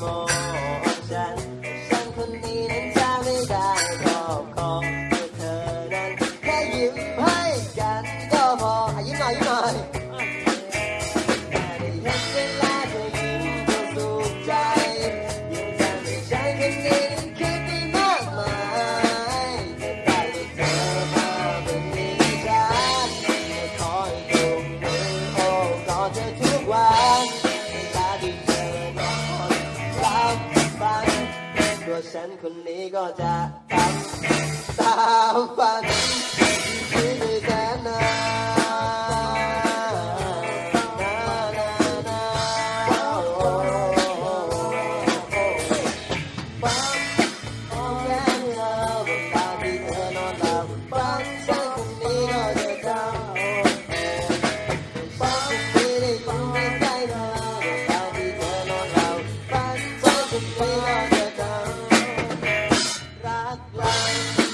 more. ฉันคนนี้ก็จะทำตามฝัน Thank you.